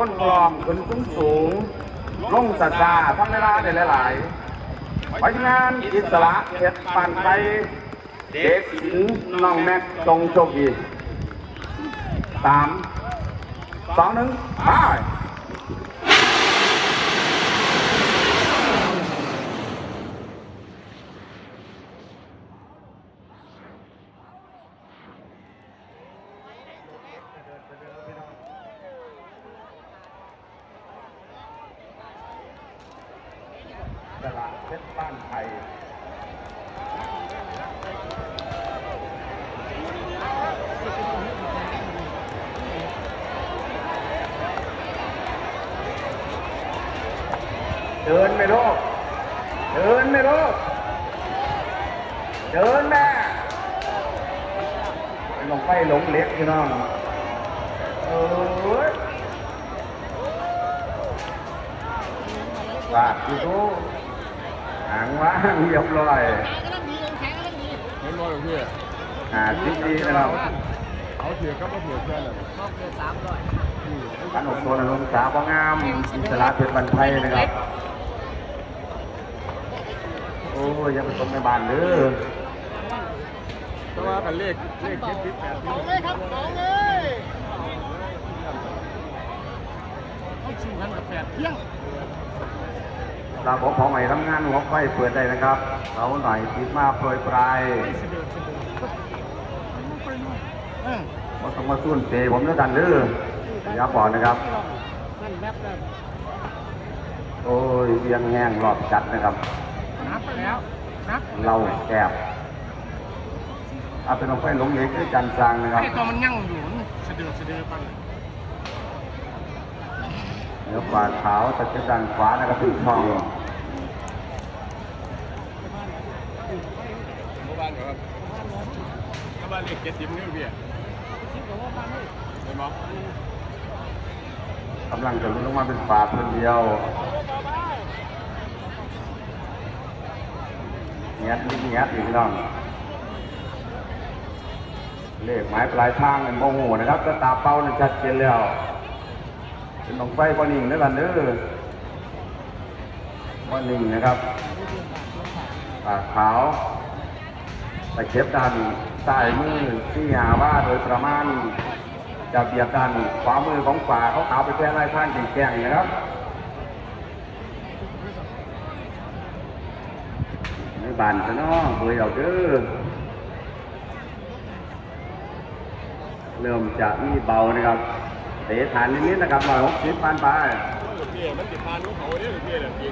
ต้นกลองขึ้นสูงสูงลงสัตตาทำเวลาได้หลายๆไปงานอิสระเฮ็ดปั่นไป เด็กสิงน้องแม็กตรงโชคดีสามสองหนึ่งไป ตลาดเพชรบ้านไทยเดินไม่ลูกเดินไม่ลูกเดินแม่ลงไปหลงเล็กพี่น้องเออว่าพี่ทู หางว่างเรียบร้อยเห็นร้อยพี่หาที่ดีนะครับเอาเถื่อก็มาเถื่อแค่นั้นขนมตัวอารมณ์สาวงามอิสระเป็นบันไทยนะครับ โอ้ยอยังไปตรงในบ้านเด้อเพราะว่ากันเลขเลขเจ็ดสิบแปดสิบเลยครับสองเลยต้องชิงกันกับแปดเที่ยง เราผมพอใหม่ทำงานหัวไฟเปิดได้นะครับเขาหน่อยติดมาโปรยปลายเออมาต้องมาสุ่นเตะผมด้วยกันเด้ออย่าบอกนะครับนั่นแวบเลยโอ้ยเวียงแห้งรอบจัดนะครับนับไปแล้วนับเราแอบเอาเป็นลงไฟหลงเหล็กด้วยจันทรางนะครับไอ้ตัวมันยั่งอยู่มันสะดือสะดือไป เนื้อปลาขาวตะเกียบด้านขวานะครับเป็นทองเมื่อวานครับเมื่อวานเลขเจ็ดสิบนี่พี่เห็นไหมกำลังจะลงมาเป็นฝาพื้นเดียวเงียบนิดเงียบอีกน้องเลขหมายปลายทางเป็นโมโหนะครับก็ตาเป้านี่ชัดเจนแล้ว เป็นลงไฟบอนิ่งด้วยกันเด้อบอนิ่งนะครับปากขาวตะเข็บด้านซ้ายมือที่หาว่าโดยประมาณจะเบียดด้านขวามือของฝ่าเขาขาวไปแค่ไล่ท่านแจ้งๆนะครับในบ้านจะน้อเบยเอาเด้อเริ่มจะมีเบานะครับ เตะฐานนิดๆนะครับร้อยหกสิบปานไป